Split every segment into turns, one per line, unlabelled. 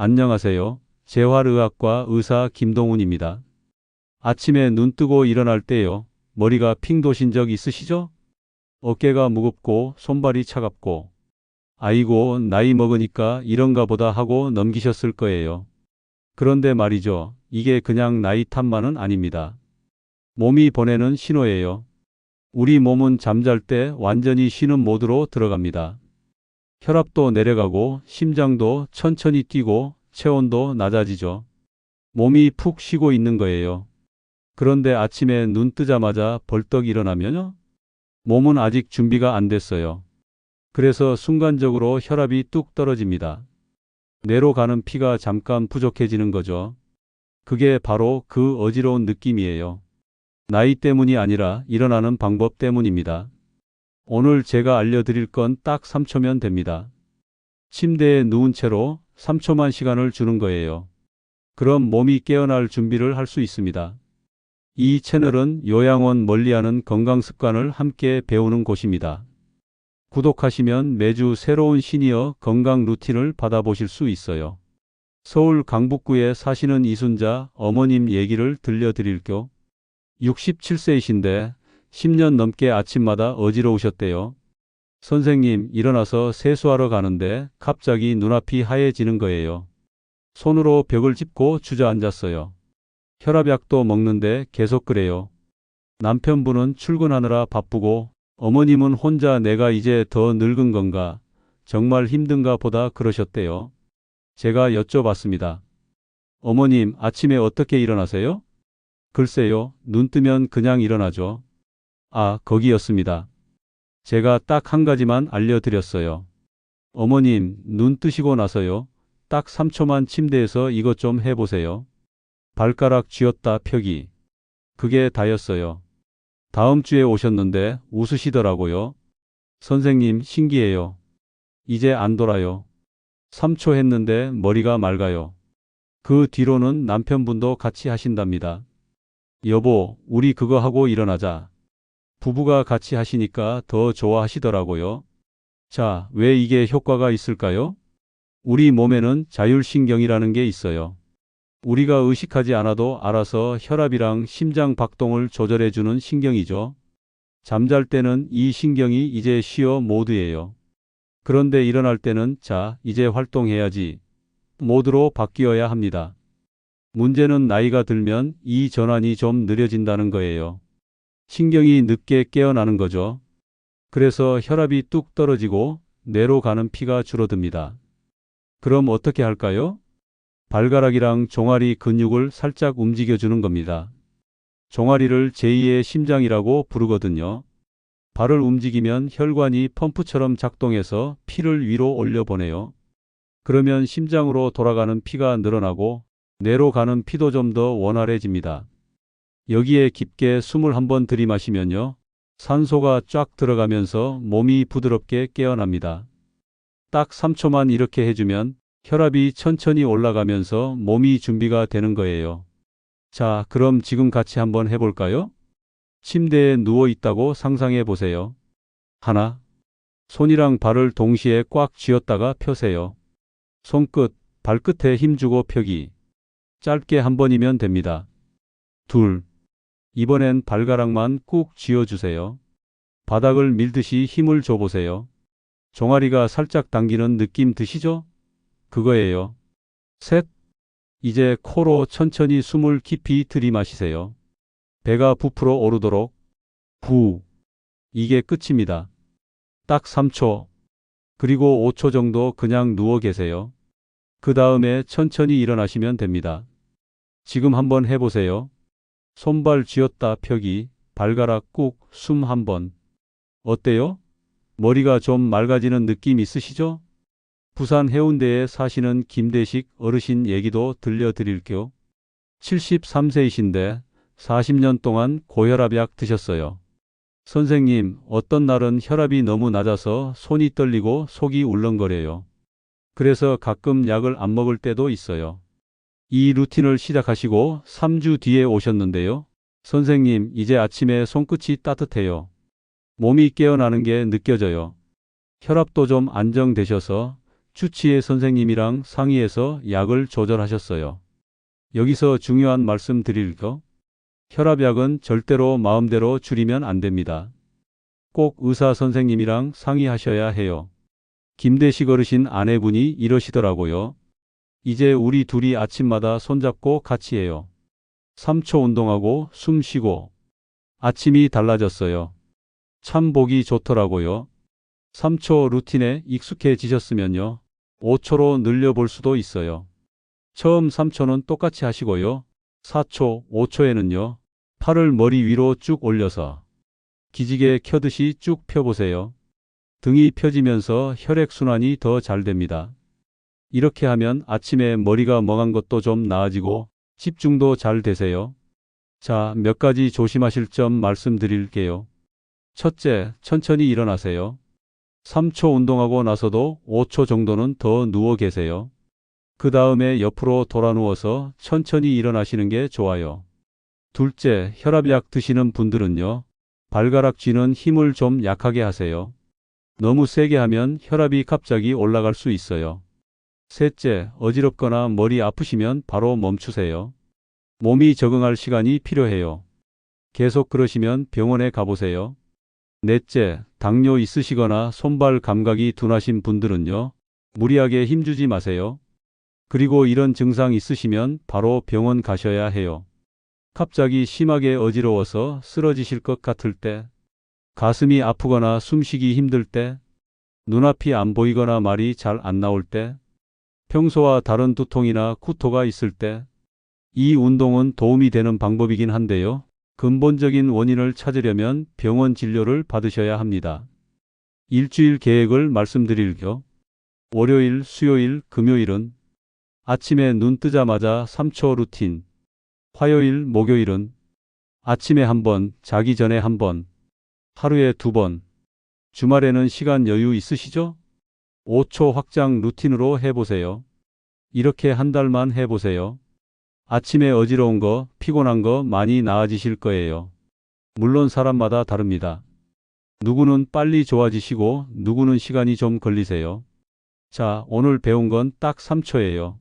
안녕하세요. 재활의학과 의사 김동훈입니다. 아침에 눈 뜨고 일어날 때요. 머리가 핑 도신 적 있으시죠? 어깨가 무겁고 손발이 차갑고 아이고 나이 먹으니까 이런가 보다 하고 넘기셨을 거예요. 그런데 말이죠. 이게 그냥 나이 탓만은 아닙니다. 몸이 보내는 신호예요. 우리 몸은 잠잘 때 완전히 쉬는 모드로 들어갑니다. 혈압도 내려가고 심장도 천천히 뛰고 체온도 낮아지죠. 몸이 푹 쉬고 있는 거예요. 그런데 아침에 눈 뜨자마자 벌떡 일어나면요? 몸은 아직 준비가 안 됐어요. 그래서 순간적으로 혈압이 뚝 떨어집니다. 뇌로 가는 피가 잠깐 부족해지는 거죠. 그게 바로 그 어지러운 느낌이에요. 나이 때문이 아니라 일어나는 방법 때문입니다. 오늘 제가 알려드릴 건 딱 3초면 됩니다. 침대에 누운 채로 3초만 시간을 주는 거예요. 그럼 몸이 깨어날 준비를 할 수 있습니다. 이 채널은 요양원 멀리하는 건강 습관을 함께 배우는 곳입니다. 구독하시면 매주 새로운 시니어 건강 루틴을 받아보실 수 있어요. 서울 강북구에 사시는 이순자 어머님 얘기를 들려드릴게요. 67세이신데 10년 넘게 아침마다 어지러우셨대요. 선생님, 일어나서 세수하러 가는데 갑자기 눈앞이 하얘지는 거예요. 손으로 벽을 짚고 주저앉았어요. 혈압약도 먹는데 계속 그래요. 남편분은 출근하느라 바쁘고 어머님은 혼자 내가 이제 더 늙은 건가 정말 힘든가 보다 그러셨대요. 제가 여쭤봤습니다. 어머님, 아침에 어떻게 일어나세요? 글쎄요, 눈 뜨면 그냥 일어나죠. 아, 거기였습니다. 제가 딱 한 가지만 알려드렸어요. 어머님, 눈 뜨시고 나서요. 딱 3초만 침대에서 이것 좀 해보세요. 발가락 쥐었다 펴기. 그게 다였어요. 다음 주에 오셨는데 웃으시더라고요. 선생님, 신기해요. 이제 안 돌아요. 3초 했는데 머리가 맑아요. 그 뒤로는 남편분도 같이 하신답니다. 여보, 우리 그거 하고 일어나자. 부부가 같이 하시니까 더 좋아하시더라고요. 자, 왜 이게 효과가 있을까요? 우리 몸에는 자율신경이라는 게 있어요. 우리가 의식하지 않아도 알아서 혈압이랑 심장 박동을 조절해주는 신경이죠. 잠잘 때는 이 신경이 이제 쉬어 모드예요. 그런데 일어날 때는 자, 이제 활동해야지. 모드로 바뀌어야 합니다. 문제는 나이가 들면 이 전환이 좀 느려진다는 거예요. 신경이 늦게 깨어나는 거죠. 그래서 혈압이 뚝 떨어지고 뇌로 가는 피가 줄어듭니다. 그럼 어떻게 할까요? 발가락이랑 종아리 근육을 살짝 움직여주는 겁니다. 종아리를 제2의 심장이라고 부르거든요. 발을 움직이면 혈관이 펌프처럼 작동해서 피를 위로 올려보내요. 그러면 심장으로 돌아가는 피가 늘어나고 뇌로 가는 피도 좀 더 원활해집니다. 여기에 깊게 숨을 한번 들이마시면요. 산소가 쫙 들어가면서 몸이 부드럽게 깨어납니다. 딱 3초만 이렇게 해주면 혈압이 천천히 올라가면서 몸이 준비가 되는 거예요. 자, 그럼 지금 같이 한번 해볼까요? 침대에 누워 있다고 상상해 보세요. 하나. 손이랑 발을 동시에 꽉 쥐었다가 펴세요. 손끝, 발끝에 힘주고 펴기. 짧게 한 번이면 됩니다. 둘. 이번엔 발가락만 꾹 쥐어주세요. 바닥을 밀듯이 힘을 줘보세요. 종아리가 살짝 당기는 느낌 드시죠? 그거예요. 셋. 이제 코로 천천히 숨을 깊이 들이마시세요. 배가 부풀어 오르도록. 후. 이게 끝입니다. 딱 3초. 그리고 5초 정도 그냥 누워 계세요. 그 다음에 천천히 일어나시면 됩니다. 지금 한번 해보세요. 손발 쥐었다 펴기, 발가락 꾹, 숨 한 번. 어때요? 머리가 좀 맑아지는 느낌 있으시죠? 부산 해운대에 사시는 김대식 어르신 얘기도 들려드릴게요. 73세이신데 40년 동안 고혈압약 드셨어요. 선생님, 어떤 날은 혈압이 너무 낮아서 손이 떨리고 속이 울렁거려요. 그래서 가끔 약을 안 먹을 때도 있어요. 이 루틴을 시작하시고 3주 뒤에 오셨는데요. 선생님, 이제 아침에 손끝이 따뜻해요. 몸이 깨어나는 게 느껴져요. 혈압도 좀 안정되셔서 주치의 선생님이랑 상의해서 약을 조절하셨어요. 여기서 중요한 말씀 드릴 거. 혈압약은 절대로 마음대로 줄이면 안 됩니다. 꼭 의사 선생님이랑 상의하셔야 해요. 김대식 어르신 아내분이 이러시더라고요. 이제 우리 둘이 아침마다 손잡고 같이 해요. 3초 운동하고 숨 쉬고. 아침이 달라졌어요. 참 보기 좋더라고요. 3초 루틴에 익숙해지셨으면요. 5초로 늘려볼 수도 있어요. 처음 3초는 똑같이 하시고요. 4초, 5초에는요. 팔을 머리 위로 쭉 올려서 기지개 켜듯이 쭉 펴보세요. 등이 펴지면서 혈액순환이 더 잘 됩니다. 이렇게 하면 아침에 머리가 멍한 것도 좀 나아지고 집중도 잘 되세요. 자, 몇 가지 조심하실 점 말씀드릴게요. 첫째, 천천히 일어나세요. 3초 운동하고 나서도 5초 정도는 더 누워 계세요. 그 다음에 옆으로 돌아 누워서 천천히 일어나시는 게 좋아요. 둘째, 혈압약 드시는 분들은요. 발가락 쥐는 힘을 좀 약하게 하세요. 너무 세게 하면 혈압이 갑자기 올라갈 수 있어요. 셋째, 어지럽거나 머리 아프시면 바로 멈추세요. 몸이 적응할 시간이 필요해요. 계속 그러시면 병원에 가보세요. 넷째, 당뇨 있으시거나 손발 감각이 둔하신 분들은요. 무리하게 힘주지 마세요. 그리고 이런 증상 있으시면 바로 병원 가셔야 해요. 갑자기 심하게 어지러워서 쓰러지실 것 같을 때, 가슴이 아프거나 숨쉬기 힘들 때, 눈앞이 안 보이거나 말이 잘 안 나올 때, 평소와 다른 두통이나 구토가 있을 때, 이 운동은 도움이 되는 방법이긴 한데요. 근본적인 원인을 찾으려면 병원 진료를 받으셔야 합니다. 일주일 계획을 말씀드릴게요. 월요일, 수요일, 금요일은 아침에 눈 뜨자마자 3초 루틴. 화요일, 목요일은 아침에 한 번, 자기 전에 한 번, 하루에 두 번. 주말에는 시간 여유 있으시죠? 5초 확장 루틴으로 해보세요. 이렇게 한 달만 해보세요. 아침에 어지러운 거, 피곤한 거 많이 나아지실 거예요. 물론 사람마다 다릅니다. 누구는 빨리 좋아지시고 누구는 시간이 좀 걸리세요. 자, 오늘 배운 건 딱 3초예요.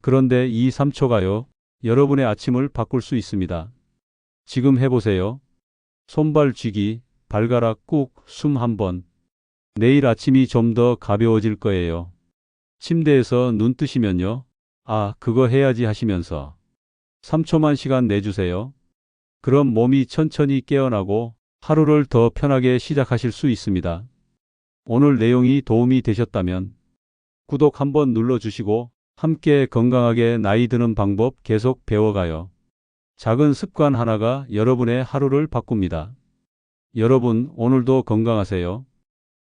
그런데 이 3초가요, 여러분의 아침을 바꿀 수 있습니다. 지금 해보세요. 손발 쥐기, 발가락 꾹, 숨 한 번. 내일 아침이 좀 더 가벼워질 거예요. 침대에서 눈 뜨시면요. 아, 그거 해야지 하시면서 3초만 시간 내주세요. 그럼 몸이 천천히 깨어나고 하루를 더 편하게 시작하실 수 있습니다. 오늘 내용이 도움이 되셨다면 구독 한번 눌러주시고 함께 건강하게 나이 드는 방법 계속 배워가요. 작은 습관 하나가 여러분의 하루를 바꿉니다. 여러분, 오늘도 건강하세요.